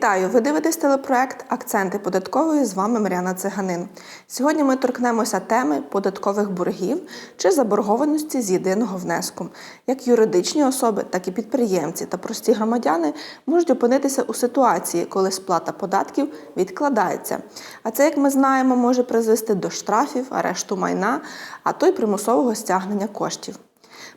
Вітаю! Ви дивитесь телепроект Акценти податкової. З вами Мар'яна Циганин. Сьогодні ми торкнемося теми податкових боргів чи заборгованості з єдиного внеску. Як юридичні особи, так і підприємці та прості громадяни можуть опинитися у ситуації, коли сплата податків відкладається. А це, як ми знаємо, може призвести до штрафів, арешту майна, а то й примусового стягнення коштів.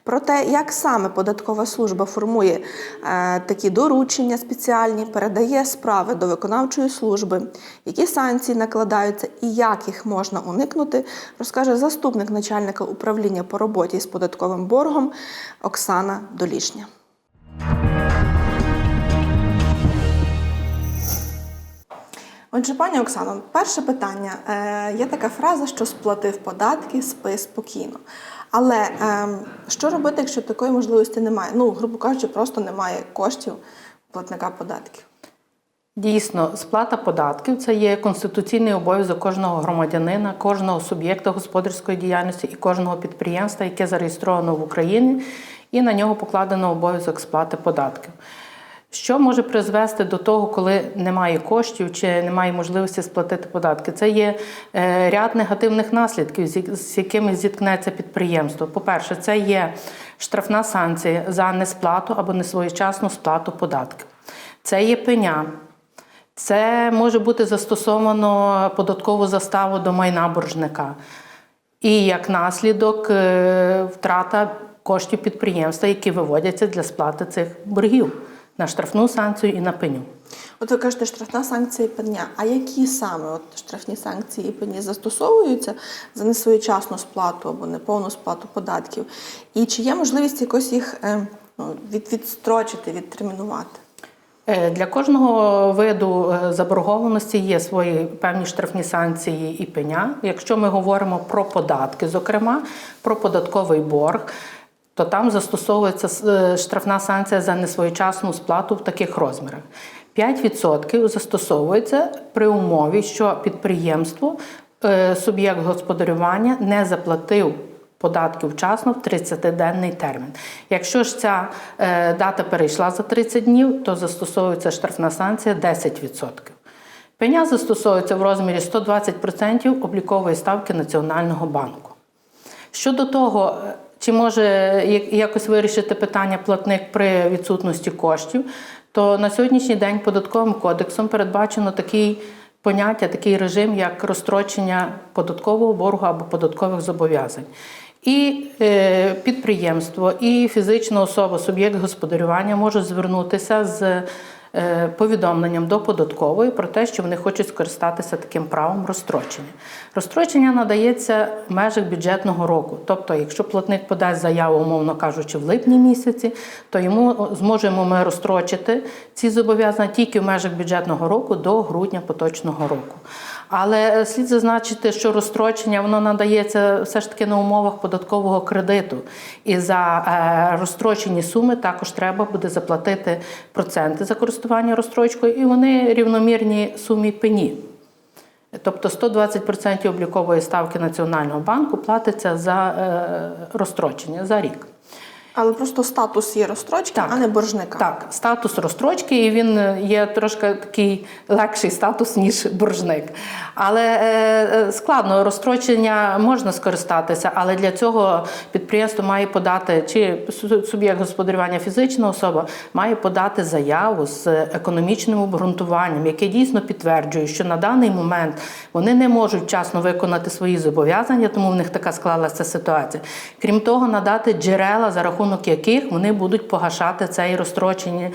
Про те, як саме податкова служба формує е, такі доручення спеціальні, передає справи до виконавчої служби, які санкції накладаються і як їх можна уникнути, розкаже заступник начальника управління по роботі з податковим боргом Оксана Долішня. Отже, пані Оксано, перше питання. Е, є така фраза, що сплатив податки, спи спокійно. Але е, що робити, якщо такої можливості немає? Ну, грубо кажучи, просто немає коштів платника податків. Дійсно, сплата податків це є конституційний обов'язок кожного громадянина, кожного суб'єкта господарської діяльності і кожного підприємства, яке зареєстровано в Україні, і на нього покладено обов'язок сплати податків. Що може призвести до того, коли немає коштів чи немає можливості сплатити податки? Це є е, ряд негативних наслідків, з- якими зіткнеться підприємство. По-перше, це є штрафна санкція за несплату або несвоєчасну сплату податків. Це є пеня. Це може бути застосовано податкову заставу до майна боржника. І як наслідок е, втрата коштів підприємства, які виводяться для сплати цих боргів на штрафну санкцію і на пеню. От ви кажете, штрафна санкція і пеня. А які саме от штрафні санкції і пені застосовуються за несвоєчасну сплату або неповну сплату податків? І чи є можливість якось їх е, ну, від, відстрочити, відтермінувати? Е, Для кожного виду е, заборгованості є свої певні штрафні санкції і пеня. Якщо ми говоримо про податки, зокрема про податковий борг, то там застосовується е, штрафна санкція за несвоєчасну сплату в таких розмірах. 5% застосовується при умові, що підприємство, е, суб'єкт господарювання не заплатив податки вчасно в 30-денний термін. Якщо ж ця е, дата перейшла за 30 днів, то застосовується штрафна санкція 10%. Пеня застосовується в розмірі 120% облікової ставки Національного банку. Щодо того, чи може якось вирішити питання платник при відсутності коштів, то на сьогоднішній день податковим кодексом передбачено такий поняття, такий режим, як розстрочення податкового боргу або податкових зобов'язань. І е, підприємство, і фізична особа, суб'єкт господарювання можуть звернутися з повідомленням до податкової про те, що вони хочуть скористатися таким правом розстрочення. Розстрочення надається в межах бюджетного року. Тобто, якщо платник подасть заяву, умовно кажучи, в липні місяці, то йому зможемо ми розстрочити ці зобов'язання тільки в межах бюджетного року до грудня поточного року. Але слід зазначити, що розстрочення воно надається все ж таки на умовах податкового кредиту. І за е, розстрочені суми також треба буде заплатити проценти за користування розстрочкою, і вони рівномірні сумі пені. Тобто 120% облікової ставки Національного банку платиться за е, розстрочення за рік. Але просто статус є розстрочки, Так. а не боржника. Так, статус розстрочки, і він е, є трошки такий легший статус, ніж боржник. Але е, е, складно, розстрочення можна скористатися, але для цього підприємство має подати, чи суб'єкт господарювання фізична особа має подати заяву з економічним обґрунтуванням, яке дійсно підтверджує, що на даний момент вони не можуть вчасно виконати свої зобов'язання, тому в них така склалася ситуація. Крім того, надати джерела, за рахунок яких вони будуть погашати цей розстрочені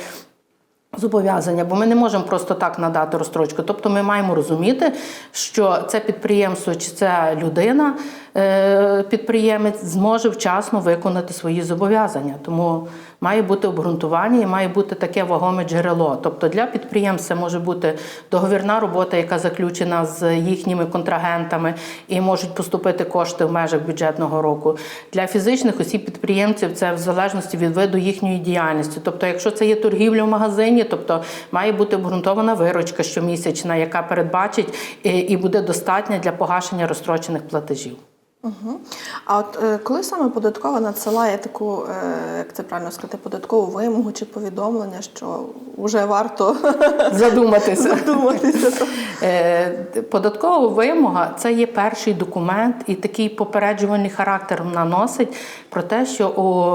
Зобов'язання, бо ми не можемо просто так надати розстрочку. Тобто ми маємо розуміти, що це підприємство чи ця людина, е, підприємець, зможе вчасно виконати свої зобов'язання. Тому має бути обґрунтування і має бути таке вагоме джерело. Тобто для підприємця може бути договірна робота, яка заключена з їхніми контрагентами, і можуть поступити кошти в межах бюджетного року. Для фізичних осіб підприємців це в залежності від виду їхньої діяльності. Тобто, якщо це є торгівля в магазині, тобто має бути обґрунтована виручка щомісячна, яка передбачить і буде достатня для погашення розстрочених платежів. Угу. А от е, коли саме податкова надсилає таку, е, як це правильно сказати, податкову вимогу чи повідомлення, що вже варто Задуматися. задуматися. Е, Податкова вимога це є перший документ, і такий попереджувальний характер вона носить про те, що у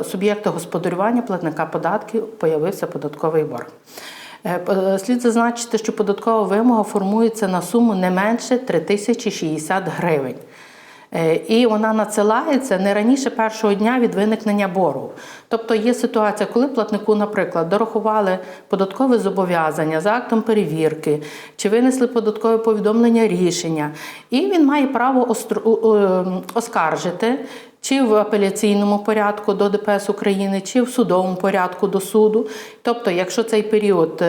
е, суб'єкта господарювання платника податків появився податковий борг. Е, Слід зазначити, що податкова вимога формується на суму не менше 3060 гривень. Е, І вона надсилається не раніше першого дня від виникнення боргу. Тобто є ситуація, коли платнику, наприклад, дорахували податкове зобов'язання за актом перевірки, чи винесли податкове повідомлення рішення, і він має право ем, оскаржити. Чи в апеляційному порядку до ДПС України, чи в судовому порядку до суду. Тобто, якщо цей період е,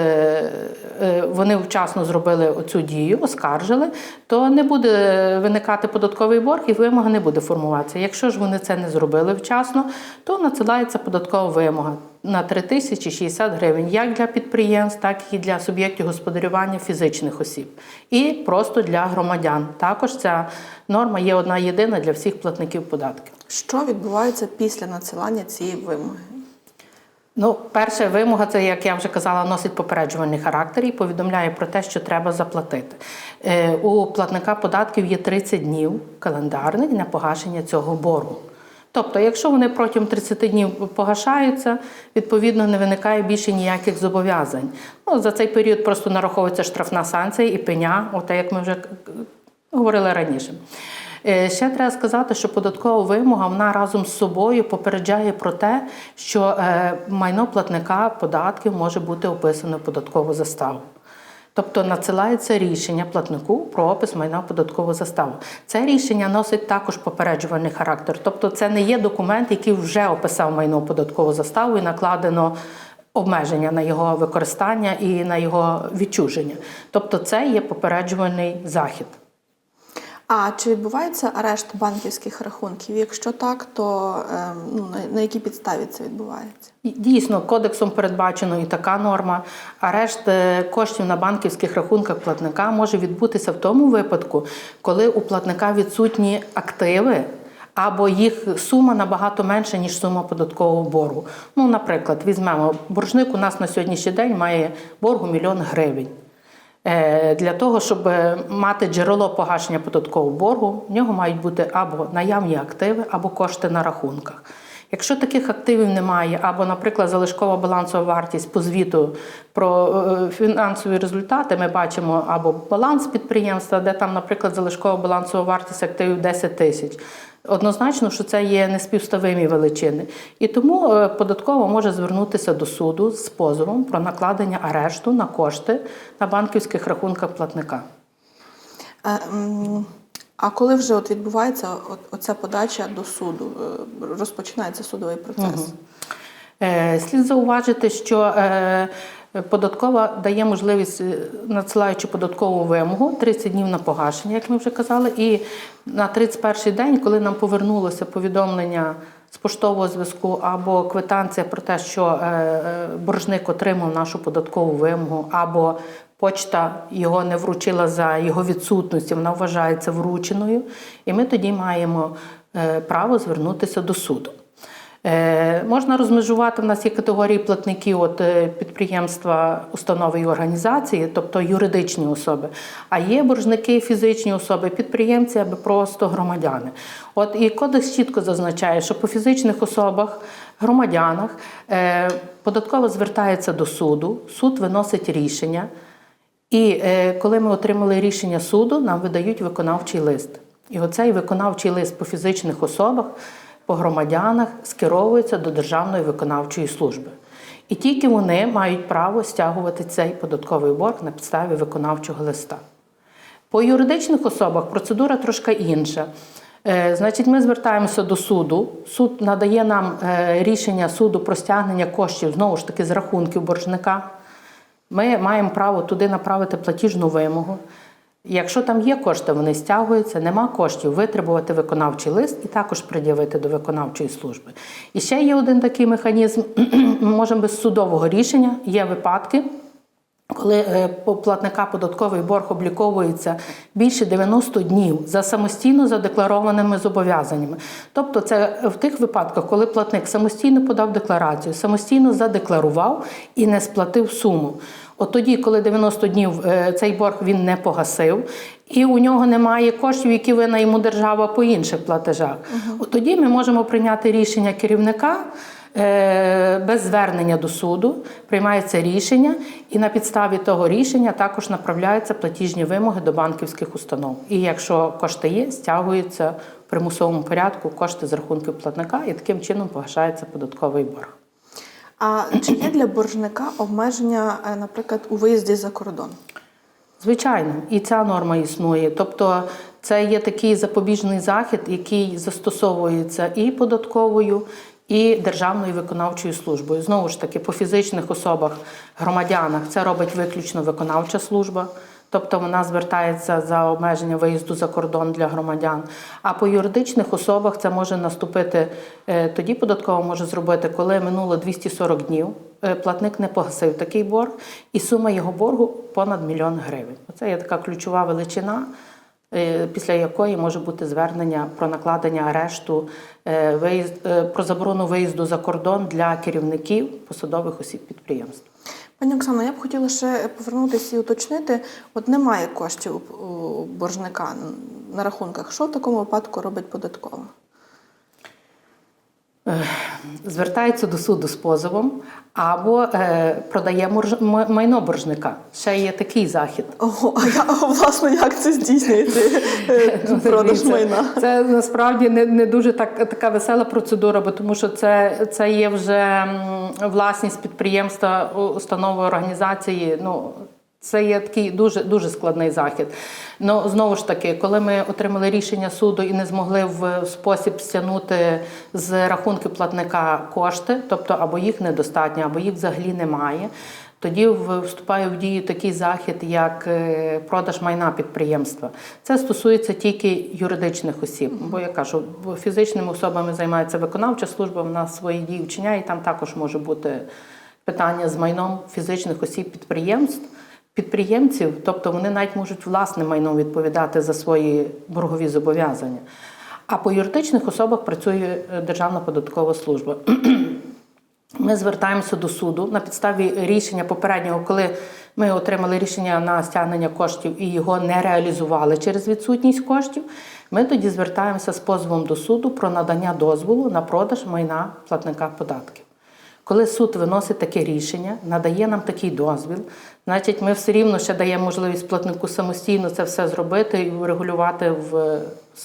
е, вони вчасно зробили оцю дію, оскаржили, то не буде виникати податковий борг і вимога не буде формуватися. Якщо ж вони це не зробили вчасно, то надсилається податкова вимога на 3060 гривень, як для підприємств, так і для суб'єктів господарювання фізичних осіб, і просто для громадян. Також ця норма є одна єдина для всіх платників податків. Що відбувається після надсилання цієї вимоги? Ну, перша вимога, це, як я вже казала, носить попереджувальний характер і повідомляє про те, що треба заплатити. Е, у платника податків є 30 днів календарних на погашення цього боргу. Тобто, якщо вони протягом 30 днів погашаються, відповідно не виникає більше ніяких зобов'язань. Ну, за цей період просто нараховується штрафна санкція і пеня, от як ми вже говорили раніше. Е, Ще треба сказати, що податкова вимога вона разом з собою попереджає про те, що е, майно платника податків може бути описано в податкову заставу. Тобто надсилається рішення платнику про опис майна податкову заставу. Це рішення носить також попереджувальний характер. Тобто, це не є документ, який вже описав майно податкову заставу і накладено обмеження на його використання і на його відчуження. Тобто, це є попереджувальний захід. А чи відбувається арешт банківських рахунків? Якщо так, то ем, ну, на, якій підставі це відбувається? Дійсно, кодексом передбачено і така норма. Арешт е, коштів на банківських рахунках платника може відбутися в тому випадку, коли у платника відсутні активи. Або їх сума набагато менша, ніж сума податкового боргу. Ну, наприклад, візьмемо, боржник у нас на сьогоднішній день має боргу мільйон гривень. Е, Для того, щоб мати джерело погашення податкового боргу, в нього мають бути або наявні активи, або кошти на рахунках. Якщо таких активів немає, або, наприклад, залишкова балансова вартість по звіту про е, фінансові результати, ми бачимо або баланс підприємства, де там, наприклад, залишкова балансова вартість активів 10 тисяч. Однозначно, що це є неспівставимі величини. І тому е, податкова може звернутися до суду з позовом про накладення арешту на кошти на банківських рахунках платника. Е, м, А коли вже от відбувається оця подача до суду, е, розпочинається судовий процес? Е, Слід зауважити, що е, податкова дає можливість, е, надсилаючи податкову вимогу, 30 днів на погашення, як ми вже казали, і на 31 день, коли нам повернулося повідомлення з поштового зв'язку або квитанція про те, що е, боржник отримав нашу податкову вимогу, або почта його не вручила за його відсутності, вона вважається врученою, і ми тоді маємо е, право звернутися до суду. Е, Можна розмежувати, в нас є категорії платників от, е, підприємства, установи і організації, тобто юридичні особи, а є боржники фізичні особи, підприємці або просто громадяни. От і кодекс чітко зазначає, що по фізичних особах, громадянах податково звертається до суду, суд виносить рішення. І е, коли ми отримали рішення суду, нам видають виконавчий лист. І оцей виконавчий лист по фізичних особах, по громадянах скеровується до Державної виконавчої служби. І тільки вони мають право стягувати цей податковий борг на підставі виконавчого листа. По юридичних особах процедура трошки інша. Е, Значить, ми звертаємося до суду. Суд надає нам е, рішення суду про стягнення коштів знову ж таки з рахунків боржника. Ми маємо право туди направити платіжну вимогу. Якщо там є кошти, вони стягуються, нема коштів, витребувати виконавчий лист і також пред'явити до виконавчої служби. І ще є один такий механізм: можемо без судового рішення, є випадки, Коли е, платника податковий борг обліковується більше 90 днів за самостійно задекларованими зобов'язаннями. Тобто, це в тих випадках, коли платник самостійно подав декларацію, самостійно задекларував і не сплатив суму. От тоді, коли 90 днів е, цей борг він не погасив, і у нього немає коштів, які вина йому держава по інших платежах. От тоді ми можемо прийняти рішення керівника. Е, без звернення до суду приймається рішення, і на підставі того рішення також направляються платіжні вимоги до банківських установ. І якщо кошти є, стягуються в примусовому порядку кошти з рахунків платника, і таким чином погашається податковий борг. А чи є для боржника обмеження, е, наприклад, у виїзді за кордон? Звичайно, і ця норма існує. Тобто, це є такий запобіжний захід, який застосовується і податковою, і державною виконавчою службою. Знову ж таки, по фізичних особах, громадянах це робить виключно виконавча служба. Тобто вона звертається за обмеження виїзду за кордон для громадян. А по юридичних особах це може наступити е, тоді податково може зробити, коли минуло 240 днів. е, Платник не погасив такий борг, і сума його боргу понад мільйон гривень. Це є така ключова величина, після якої може бути звернення про накладення арешту, е, виїзд, е, про заборону виїзду за кордон для керівників посадових осіб підприємств. Пані Оксано, я б хотіла ще повернутися і уточнити: от немає коштів у- у боржника на рахунках. Що в такому випадку робить податкова? звертається до суду з позовом або е, продає морж- майно боржника. Ще є такий захід. Ого, а я, а, власне, як це здійснюється? Продаж майна. Це насправді не, не дуже так, така весела процедура, бо тому що це, це є вже власність підприємства, установи організації. Ну, це є такий дуже дуже складний захід. Ну знову ж таки, коли ми отримали рішення суду і не змогли в спосіб стягнути з рахунків платника кошти, тобто або їх недостатньо, або їх взагалі немає. Тоді вступає в дію такий захід, як е, продаж майна підприємства. Це стосується тільки юридичних осіб. Бо я кажу, фізичними особами займається виконавча служба, вона свої дії вчиняє, і там також може бути питання з майном фізичних осіб підприємств. Підприємців, тобто вони навіть можуть власним майном відповідати за свої боргові зобов'язання. А по юридичних особах працює е, Державна податкова служба. Ми звертаємося до суду на підставі рішення попереднього, коли ми отримали рішення на стягнення коштів і його не реалізували через відсутність коштів. Ми тоді звертаємося з позовом до суду про надання дозволу на продаж майна платника податків. Коли суд виносить таке рішення, надає нам такий дозвіл, значить, ми все рівно ще даємо можливість платнику самостійно це все зробити і врегулювати в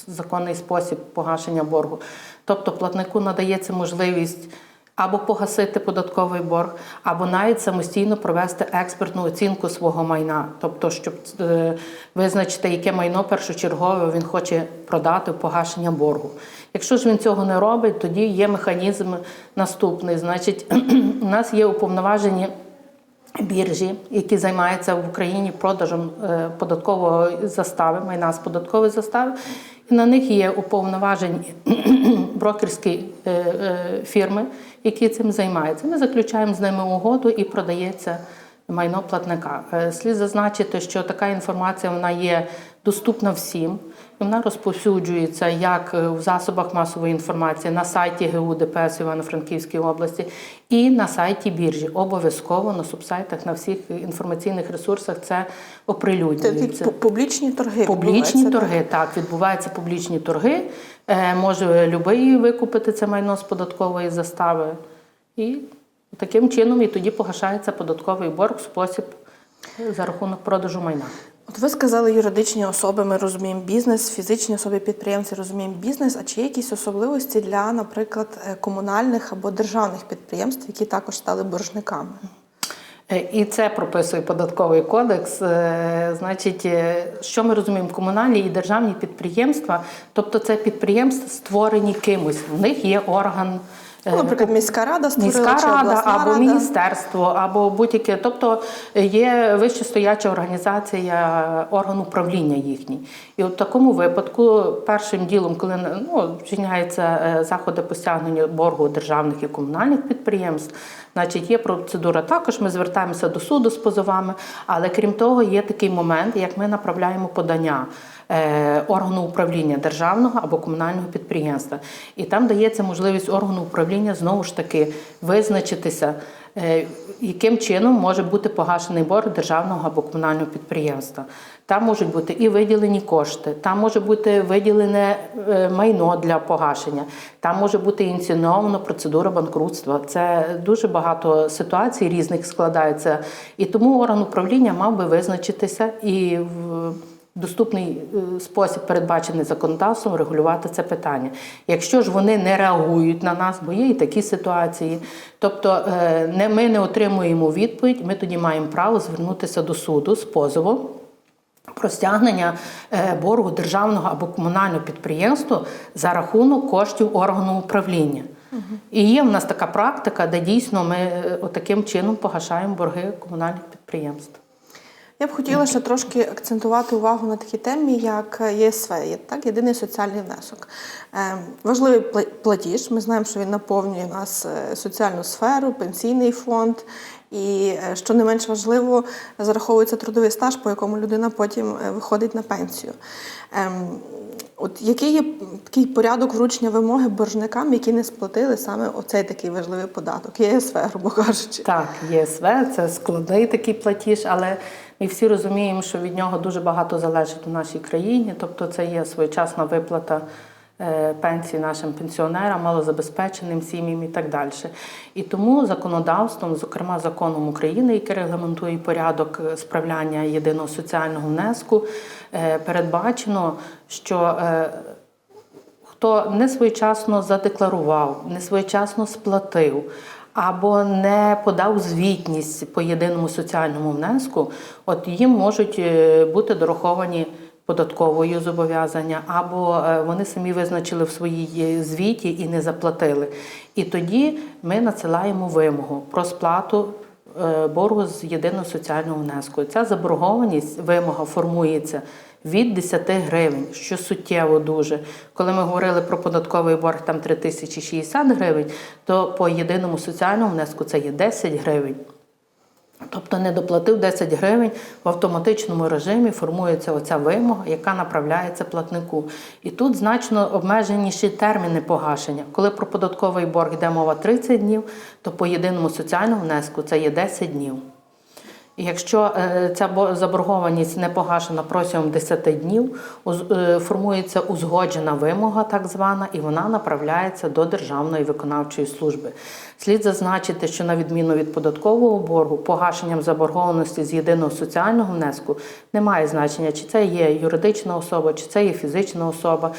законний спосіб погашення боргу. Тобто платнику надається можливість або погасити податковий борг, або навіть самостійно провести експертну оцінку свого майна, тобто, щоб е, визначити, яке майно першочергове він хоче продати в погашення боргу. Якщо ж він цього не робить, тоді є механізм наступний. Значить, у нас є уповноважені біржі, які займаються в Україні продажем е, податкової застави, майна з податкової застави. І на них є уповноважені брокерські е, фірми, які цим займаються. Ми заключаємо з ними угоду і продається майно платника. Е, Слід зазначити, що така інформація вона є доступна всім. І вона розповсюджується як е, в засобах масової інформації на сайті ГУ ДПС Івано-Франківської області і на сайті біржі. Обов'язково на субсайтах, на всіх інформаційних ресурсах це Це оприлюднюється. пу- публічні торги. Публічні торги, так, відбуваються публічні торги. Е, може любий викупити це майно з податкової застави. І таким чином і тоді погашається податковий борг в спосіб е, за рахунок продажу майна. От ви сказали юридичні особи, ми розуміємо бізнес, фізичні особи підприємці розуміємо бізнес. А чи є якісь особливості для, наприклад, е, комунальних або державних підприємств, які також стали боржниками? Е, І це прописує податковий кодекс. Е, Значить, е, що ми розуміємо? Комунальні і державні підприємства, тобто це підприємства створені кимось. В них є орган. Е, Ну, наприклад, міська рада створила Міська чи рада або рада. міністерство, або будь-яке. Тобто є вищестояча організація, орган управління їхній. І в такому випадку, першим ділом, коли ну, вчиняються е, заходи по стягненню боргу державних і комунальних підприємств, Значить, є процедура також. Ми звертаємося до суду з позовами, але крім того, є такий момент, як ми направляємо подання. Е, Органу управління державного або комунального підприємства, і там дається можливість органу управління знову ж таки визначитися, е, яким чином може бути погашений борг державного або комунального підприємства. Там можуть бути і виділені кошти, там може бути виділене е, майно для погашення, там може бути ініційована процедура банкрутства. Це дуже багато ситуацій різних складається. І тому орган управління мав би визначитися і в доступний е, спосіб, передбачений законодавством, регулювати це питання. Якщо ж вони не реагують на нас, бо є і такі ситуації, тобто е, ми не отримуємо відповідь, ми тоді маємо право звернутися до суду з позовом. Про стягнення е, боргу державного або комунального підприємства за рахунок коштів органу управління. І є в нас така практика, де дійсно ми таким чином погашаємо борги комунальних підприємств. Я б хотіла ще трошки акцентувати увагу на такій темі, як ЄСВ, так, єдиний соціальний внесок. Е, важливий платіж. Ми знаємо, що він наповнює нас е, соціальну сферу, пенсійний фонд. І е, що не менш важливо, зараховується трудовий стаж, по якому людина потім виходить на пенсію. Ем, От який є такий порядок вручення вимоги боржникам, які не сплатили саме оцей такий важливий податок, ЄСВ, грубо кажучи. Так, ЄСВ це складний такий платіж, але ми всі розуміємо, що від нього дуже багато залежить у нашій країні. Тобто, це є своєчасна виплата е, пенсії нашим пенсіонерам, малозабезпеченим сім'ям і так далі. І тому законодавством, зокрема законом України, який регламентує порядок е, справляння єдиного соціального внеску, е, передбачено, що хто не своєчасно задекларував, не своєчасно сплатив. Або не подав звітність по єдиному соціальному внеску, от їм можуть е, бути дораховані податковою зобов'язання, або е, вони самі визначили в своїй звіті і не заплатили. І тоді ми надсилаємо вимогу про сплату е, боргу з єдиного соціального внеску. Ця заборгованість вимога формується від 10 гривень, що суттєво дуже. Коли ми говорили про податковий борг там 3060 гривень, то по єдиному соціальному внеску це є 10 гривень. Тобто не доплатив 10 гривень, в автоматичному режимі формується оця вимога, яка направляється платнику. І тут значно обмеженіші терміни погашення. Коли про податковий борг йде мова 30 днів, то по єдиному соціальному внеску це є 10 днів. Якщо е, ця бо- заборгованість не погашена протягом 10 днів, е, формується узгоджена вимога, так звана, і вона направляється до Державної виконавчої служби. Слід зазначити, що на відміну від податкового боргу, погашенням заборгованості з єдиного соціального внеску немає значення, чи це є юридична особа, чи це є фізична особа.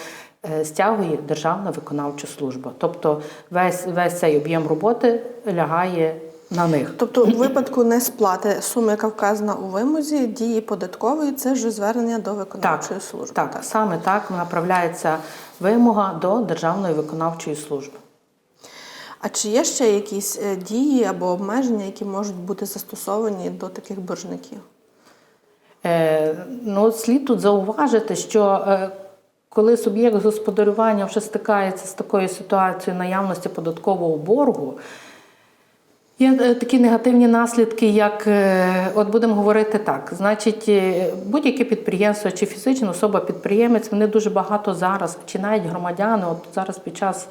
е, Стягує Державна виконавча служба. Тобто весь, весь цей об'єм роботи лягає на них. Тобто, у випадку несплати суми, яка вказана у вимозі, дії податкової, це вже звернення до виконавчої служби. Так, саме так направляється вимога до Державної виконавчої служби. А чи є ще якісь е, дії або обмеження, які можуть бути застосовані до таких боржників? Е, ну, слід тут зауважити, що е, коли суб'єкт господарювання вже стикається з такою ситуацією наявності податкового боргу, Є е, такі негативні наслідки, як е, от будемо говорити так, значить, е, будь-яке підприємство чи фізична особа підприємець, вони дуже багато зараз, чи навіть громадяни, от зараз під час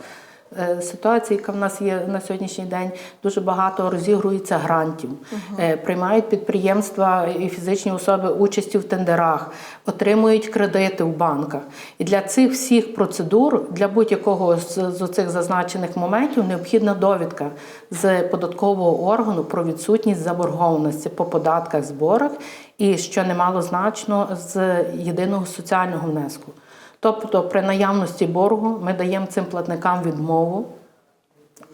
е, ситуації, яка в нас є на сьогоднішній день, дуже багато розігрується грантів, Е, приймають підприємства і фізичні особи участі в тендерах, отримують кредити в банках. І для цих всіх процедур, для будь-якого з, з цих зазначених моментів необхідна довідка з податкового органу про відсутність заборгованості по податках, зборах і що немало значно з єдиного соціального внеску. Тобто, при наявності боргу ми даємо цим платникам відмову.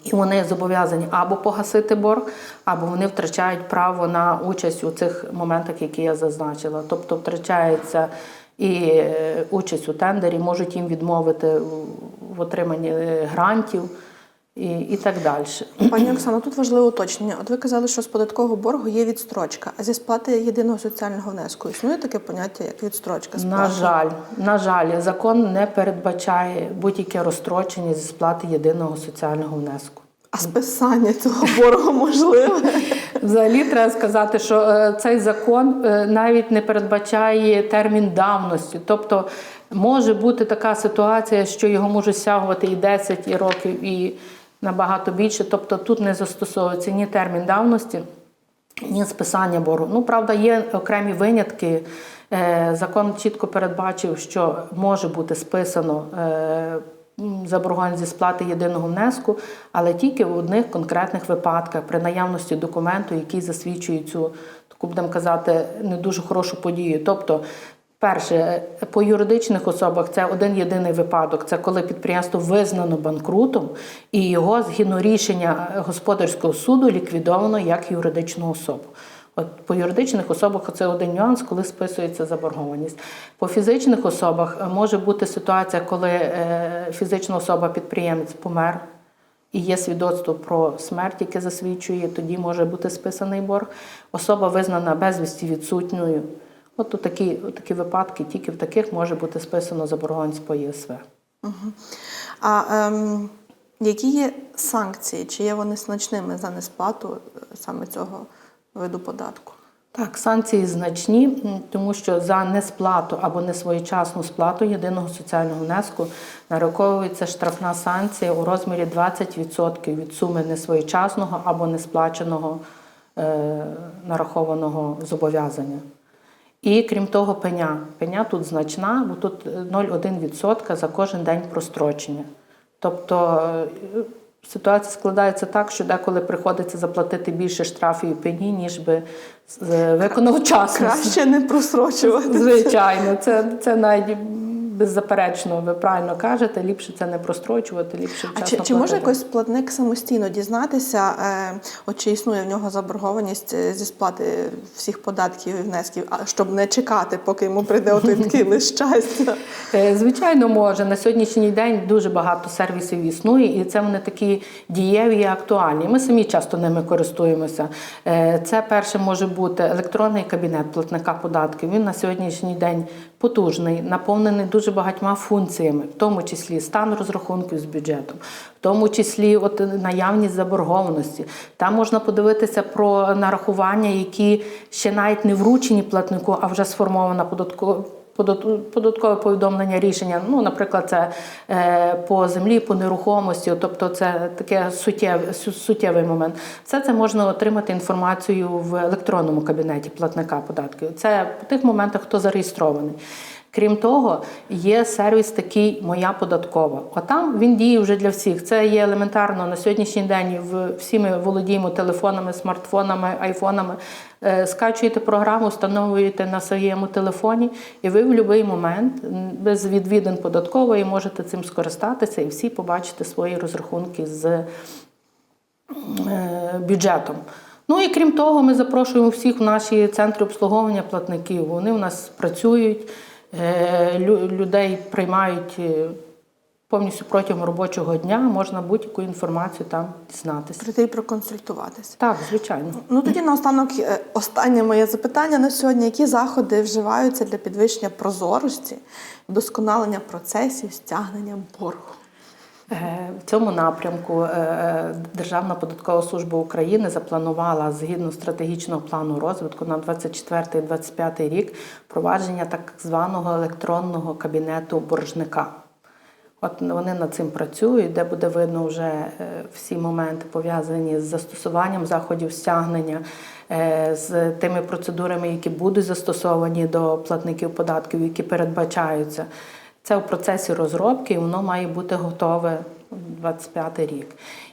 І вони зобов'язані або погасити борг, або вони втрачають право на участь у цих моментах, які я зазначила. Тобто втрачається і е, участь у тендері, можуть їм відмовити в- отриманні е, грантів і, і так далі. Пані Оксано, тут важливе уточнення. От ви казали, що з податкового боргу є відстрочка, а зі сплати єдиного соціального внеску існує таке поняття, як відстрочка сплати? На жаль, на жаль, закон не передбачає будь-яке розстрочення зі сплати єдиного соціального внеску. А списання цього боргу можливе? Взагалі треба сказати, що е, цей закон е, навіть не передбачає термін давності. Тобто може бути така ситуація, що його може стягувати і 10 і років, і набагато більше. Тобто тут не застосовується ні термін давності, ні списання боргу. Ну, правда, є окремі винятки. Е, Закон чітко передбачив, що може бути списано е, заборгованість зі сплати єдиного внеску, але тільки в одних конкретних випадках при наявності документу, який засвідчує цю таку, будемо казати, не дуже хорошу подію. Тобто, перше, по юридичних особах це один єдиний випадок. Це коли підприємство визнано банкрутом, і його згідно рішення господарського суду ліквідовано як юридичну особу. От по юридичних особах це один нюанс, коли списується заборгованість. По фізичних особах може бути ситуація, коли е, фізична особа підприємець помер. І є свідоцтво про смерть, яке засвідчує, тоді може бути списаний борг. Особа визнана безвісті відсутньою. От у такі, у такі випадки, тільки в таких може бути списано заборгованість по ЄСВ. А ем, які є санкції? Чи є вони значними за несплату е, саме цього виду податку? Так, санкції значні, тому що за несплату або несвоєчасну сплату єдиного соціального внеску нараховується штрафна санкція у розмірі 20% від суми несвоєчасного або несплаченого е, нарахованого зобов'язання. І крім того, пеня. Пеня тут значна, бо тут е, 0,1% за кожен день прострочення. Тобто е, ситуація складається так, що деколи приходиться заплатити більше штрафів і пені, ніж би виконав час. Краще не просрочувати. Звичайно, це, це навіть беззаперечно, ви правильно кажете, ліпше це не прострочувати, ліпше А чи, чи може якось платник самостійно дізнатися, е, от чи існує в нього заборгованість е, зі сплати всіх податків і внесків, щоб не чекати, поки йому прийде отой такий лист щастя? Е, Звичайно, може. На сьогоднішній день дуже багато сервісів існує, і це вони такі дієві і актуальні. Ми самі часто ними користуємося. Е, Це перше може бути електронний кабінет платника податків. Він на сьогоднішній день потужний, наповнений дуже багатьма функціями, в тому числі стан розрахунків з бюджетом, в тому числі от наявність заборгованості. Там можна подивитися про нарахування, які ще навіть не вручені платнику, а вже сформована податкова. Подат- Податкове повідомлення рішення, ну, наприклад, це е, по землі, по нерухомості, тобто це таке суттєвий, суттєвий момент. Все це можна отримати інформацію в електронному кабінеті платника податків. Це по тих моментах, хто зареєстрований. Крім того, є сервіс такий Моя податкова. Отам він діє вже для всіх. Це є елементарно на сьогоднішній день. Всі ми володіємо телефонами, смартфонами, айфонами. Е, Скачуєте програму, встановлюєте на своєму телефоні, і ви в будь-який момент без відвідин податкової можете цим скористатися і всі побачите свої розрахунки з е, бюджетом. Ну і крім того, ми запрошуємо всіх в наші центри обслуговування платників. Вони в нас працюють, людей приймають е, повністю протягом робочого дня. Можна будь-яку інформацію там дізнатися. Прийти і проконсультуватися. Так, звичайно. Ну тоді наостанок е, останнє моє запитання на сьогодні: які заходи вживаються для підвищення прозорості, вдосконалення процесів стягнення боргу? Е, В цьому напрямку е, Державна податкова служба України запланувала згідно стратегічного плану розвитку на 24-25 рік впровадження так званого електронного кабінету боржника. От вони над цим працюють, де буде видно вже е, всі моменти пов'язані з застосуванням заходів стягнення, е, з тими процедурами, які будуть застосовані до платників податків, які передбачаються. Це в процесі розробки, і воно має бути готове 25 рік.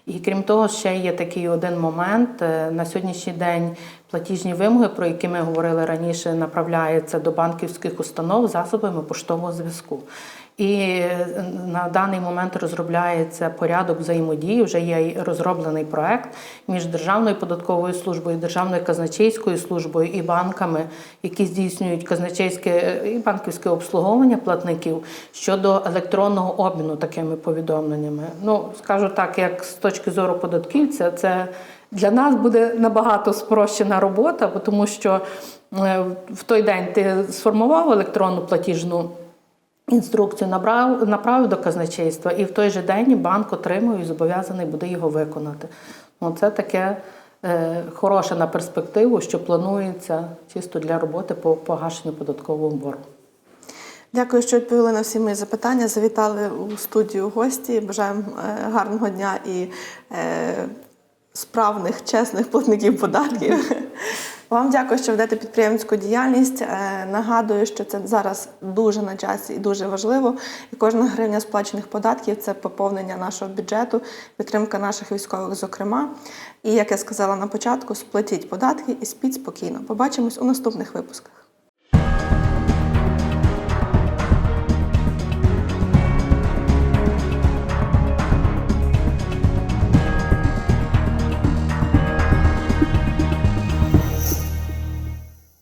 І крім того, ще є такий один момент. Е, На сьогоднішній день платіжні вимоги, про які ми говорили раніше, направляються до банківських установ засобами поштового зв'язку. І е, на даний момент розробляється порядок взаємодії. Вже є розроблений проект між Державною податковою службою, Державною казначейською службою і банками, які здійснюють казначейське е, і банківське обслуговування платників щодо електронного обміну такими повідомленнями. Ну скажу так, як з точки зору податківця, це для нас буде набагато спрощена робота, тому що е, в той день ти сформував електронну платіжну інструкцію, набрав, направив до казначейства, і в той же день банк отримує і зобов'язаний буде його виконати. Ну, це таке е, хороше на перспективу, що планується чисто для роботи по погашенню податкового боргу. Дякую, що відповіли на всі мої запитання. Завітали у студію гості. Бажаємо е, гарного дня і е, справних, чесних платників податків. Вам дякую, що ведете підприємницьку діяльність. Е, Нагадую, що це зараз дуже на часі і дуже важливо. І кожна гривня сплачених податків це поповнення нашого бюджету, підтримка наших військових, зокрема. І як я сказала на початку, сплатіть податки і спіть спокійно. Побачимось у наступних випусках.